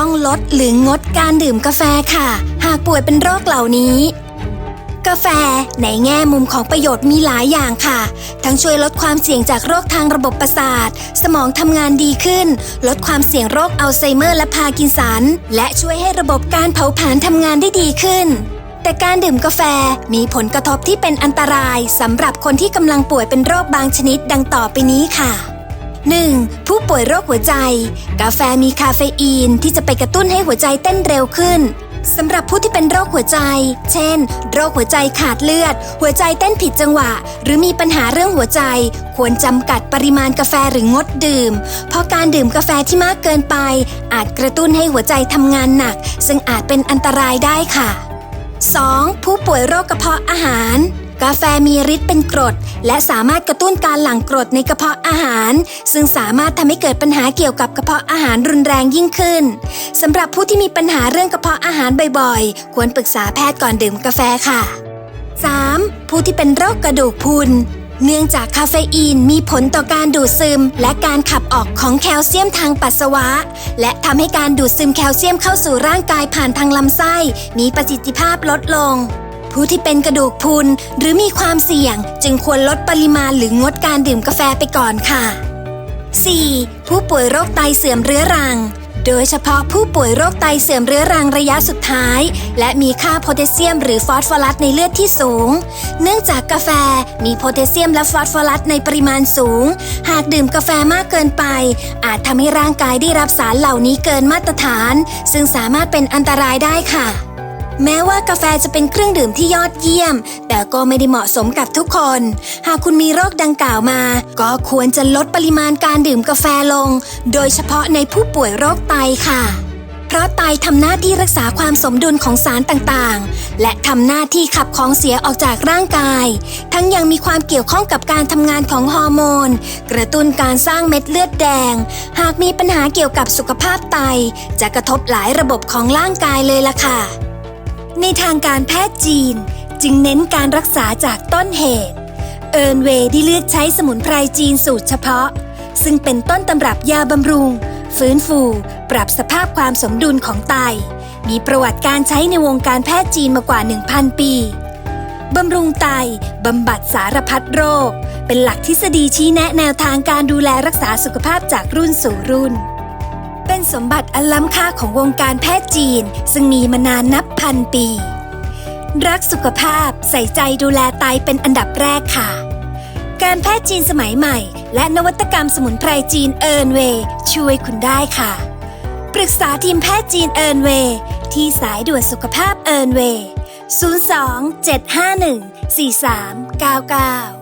ต้องลดหรืองดการดื่มกาแฟค่ะ หากป่วยเป็นโรคเหล่านี้ กาแฟในแง่มุมของประโยชน์มีหลายอย่างค่ะ ทั้งช่วยลดความเสี่ยงจากโรคทางระบบประสาท สมองทำงานดีขึ้น ลดความเสี่ยงโรคอัลไซเมอร์และพาร์กินสัน และช่วยให้ระบบการเผาผลาญทำงานได้ดีขึ้นแต่การดื่มกาแฟมีผลกระทบที่เป็นอันตรายสำหรับคนที่กำลังป่วยเป็นโรคบางชนิดดังต่อไปนี้ค่ะ 1. ผู้ป่วยโรคหัวใจ กาแฟมีคาเฟอีนที่จะไปกระตุ้นให้หัวใจเต้นเร็วขึ้นสำหรับผู้ที่เป็นโรคหัวใจ เช่น โรคหัวใจขาดเลือด หัวใจเต้นผิดจังหวะ หรือมีปัญหาเรื่องหัวใจ ควรจำกัดปริมาณกาแฟหรืองดดื่ม เพราะการดื่มกาแฟที่มากเกินไป อาจกระตุ้นให้หัวใจทำงานหนัก ซึ่งอาจเป็นอันตรายได้ค่ะ 2. ผู้ป่วยโรคกระเพาะอาหาร กาแฟมีฤทธิ์เป็นกรด และสามารถกระตุ้นการหลั่งกรดในกระเพาะอาหาร ซึ่งสามารถทำให้เกิดปัญหาเกี่ยวกับกระเพาะอาหารรุนแรงยิ่งขึ้นสำหรับผู้ที่มีปัญหาเรื่องกระเพาะอาหารบ่อยๆ ควรปรึกษาแพทย์ก่อนดื่มกาแฟค่ะ 3. ผู้ที่เป็นโรคกระดูกพรุนเนื่องจากคาเฟอีนมีผลต่อการดูดซึม และการขับออกของแคลเซียมทางปัสสาวะ และทำให้การดูดซึมแคลเซียมเข้าสู่ร่างกายผ่านทางลำไส้ มีประสิทธิภาพลดลง ผู้ที่เป็นกระดูกพุนหรือมีความเสี่ยงจึงควรลดปริมาณหรืองดการดื่มกาแฟไปก่อนค่ะ 4. ผู้ป่วยโรคไตเสื่อมเรื้อรัง โดยเฉพาะผู้ป่วยโรคไตเสื่อมเรื้อรังระยะสุดท้าย และมีค่าโพแทสเซียมหรือฟอสฟอรัสในเลือดที่สูง เนื่องจากกาแฟมีโพแทสเซียมและฟอสฟอรัสในปริมาณสูง หากดื่มกาแฟมากเกินไป อาจทำให้ร่างกายได้รับสารเหล่านี้เกินมาตรฐาน ซึ่งสามารถเป็นอันตรายได้ค่ะ แม้ว่ากาแฟจะเป็นเครื่องดื่มที่ยอดเยี่ยม แต่ก็ไม่ได้เหมาะสมกับทุกคน หากคุณมีโรคดังกล่าวมา ก็ควรจะลดปริมาณการดื่มกาแฟลง โดยเฉพาะในผู้ป่วยโรคไตค่ะ เพราะไตทำหน้าที่รักษาความสมดุลของสารต่างๆ และทำหน้าที่ขับของเสียออกจากร่างกาย ทั้งยังมีความเกี่ยวข้องกับการทำงานของฮอร์โมน กระตุ้นการสร้างเม็ดเลือดแดง หากมีปัญหาเกี่ยวกับสุขภาพไต จะกระทบหลายระบบของร่างกายเลยล่ะค่ะ ในทางการแพทย์จีน จึงเน้นการรักษาจากต้นเหตุ เอิร์นเวย์ได้เลือกใช้สมุนไพรจีนสูตรเฉพาะ ซึ่งเป็นต้นตำรับยาบำรุง ฟื้นฟู ปรับสภาพความสมดุลของไต มีประวัติการใช้ในวงการแพทย์จีนมากว่า 1,000 ปีบำรุงไต บำบัดสารพัดโรค เป็นหลักทฤษฎีชี้แนะแนวทางการดูแลรักษาสุขภาพจากรุ่นสู่รุ่น เป็นสมบัติอันล้ำค่าของวงการแพทย์จีน ซึ่งมีมานานนับ พันปี รักสุขภาพใส่ใจดูแลไตเป็นอันดับแรกค่ะ การแพทย์จีนสมัยใหม่ และนวัตกรรมสมุนไพรจีนเอิร์นเวช่วยคุณได้ค่ะ ปรึกษาทีมแพทย์จีนเอิร์นเวที่สายด่วนสุขภาพเอิร์นเวย์02 751 4399